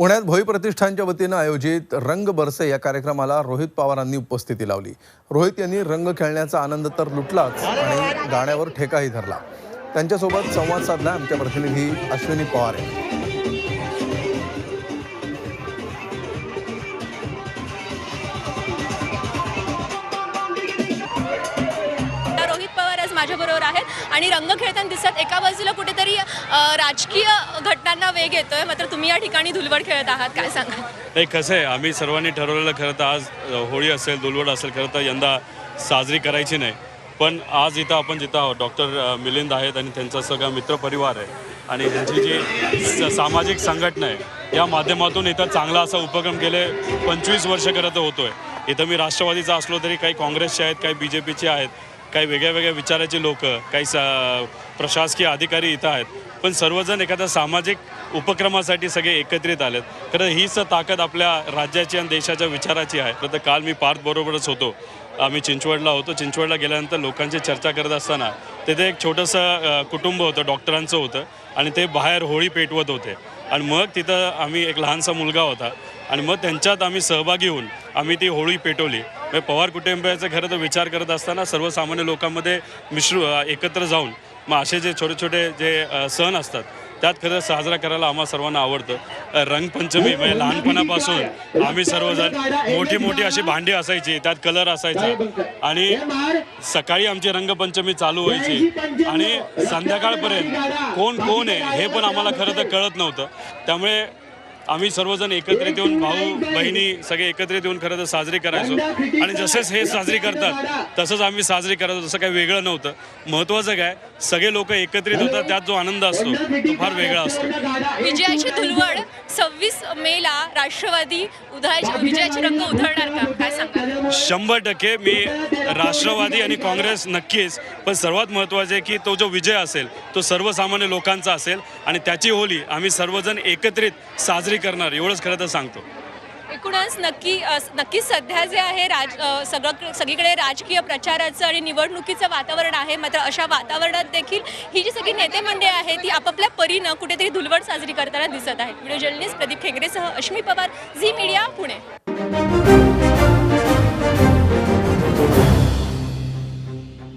पुण्यात भोई प्रतिष्ठानच्या वतीनं आयोजित रंग बरसे या कार्यक्रमाला रोहित पवारांनी उपस्थिती लावली. रोहित यांनी रंग खेळण्याचा आनंद तर लुटलाच आणि गाण्यावर ठेकाही धरला. त्यांच्यासोबत संवाद साधला आमच्या प्रतिनिधी अश्विनी पवार यांनी. आणि रंग खेळताना दिसत एका बाजूला कुठेतरी राजकीय घटनांना वेग येतोय. मात्र तुम्ही या ठिकाणी धुलवड खेळत आहात काय सांगा नाही कसं आहे आम्ही सर्वांनी ठरवलेलं खरं तर आज होळी असेल धुलवड असेल खरं तर यंदा साजरी करायची नाही. पण आज इथं आपण जिथं आहोत डॉक्टर मिलिंद आहेत आणि त्यांचा सगळा मित्रपरिवार आहे. आणि त्यांची जी स- सामाजिक संघटना आहे या माध्यमातून इथं चांगला असा उपक्रम गेले पंचवीस वर्ष करत होतोय. इथं मी राष्ट्रवादीचा असलो तरी काही काँग्रेसचे आहेत काही बी जे पीचे आहेत. काही वेगळ्या वेगळ्या विचाराचे लोक काही स प्रशासकीय अधिकारी इथं आहेत. पण सर्वजण एखाद्या सामाजिक उपक्रमासाठी सगळे एकत्रित आलेत. खरं हीच ताकद आपल्या राज्याची आणि देशाच्या विचाराची आहे. तर काल मी पार्थ बरोबरच होतो. आम्ही चिंचवडला होतो. चिंचवडला गेल्यानंतर लोकांची चर्चा करत असताना तिथे एक छोटंसं कुटुंब होतं डॉक्टरांचं होतं आणि ते बाहेर होळी पेटवत होते. आणि मग तिथं आम्ही एक लहानसा मुलगा होता आणि मग त्यांच्यात आम्ही सहभागी होऊन आम्ही ती होळी पेटवली. म्हणजे पवार कुटुंबियाचा खरं तर विचार करत असताना सर्वसामान्य लोकांमध्ये मिश्र एकत्र जाऊन मग असे जे छोटे छोटे जे सण असतात त्यात खरं साजरा करायला आम्हा सर्वांना आवडतं. रंगपंचमी म्हणजे लहानपणापासून आम्ही सर्वजण मोठी मोठी अशी भांडी असायची त्यात कलर असायचा. आणि सकाळी आमची रंगपंचमी चालू व्हायची. आणि संध्याकाळपर्यंत कोण कोण आहे हे पण आम्हाला खरं तर कळत नव्हतं. त्यामुळे आम्ही सर्वजण एकत्रित येऊन भाऊ बहिणी सगळे एकत्रित येऊन खरं तर साजरी करायचो. आणि जसेच हे साजरी करतात तसंच आम्ही साजरी करायचो. तसं काही वेगळं नव्हतं. महत्त्वाचं काय सगळे लोक एकत्रित होतात त्यात जो आनंद असतो तो फार वेगळा असतो. विजयाची धुलवड सव्वीस मेला राष्ट्रवादी उधळायची विजयाचे रंग उधळणार शंभर टक्के मी राष्ट्रवादी आणि काँग्रेस नक्कीच पण सर्वात महत्त्वाचे आहे की तो जो विजय असेल तो सर्वसामान्य लोकांचा असेल आणि त्याची होली आम्ही सर्वजण एकत्रित साजरी करणार एवढंच खरं तर सांगतो. एकूणच नक्की नक्कीच सध्या जे आहे राज सगळं सगळीकडे राजकीय प्रचाराचं आणि निवडणुकीचं वातावरण आहे मात्र अशा वातावरणात देखील ही जी सगळी नेते मंडळी आहे ती आपापल्या परीनं कुठेतरी धुलवड साजरी करताना दिसत आहे व्हिडिओ जर्नलिस्ट प्रदीप खेंगरेसह अश्मी पवार झी मीडिया पुणे.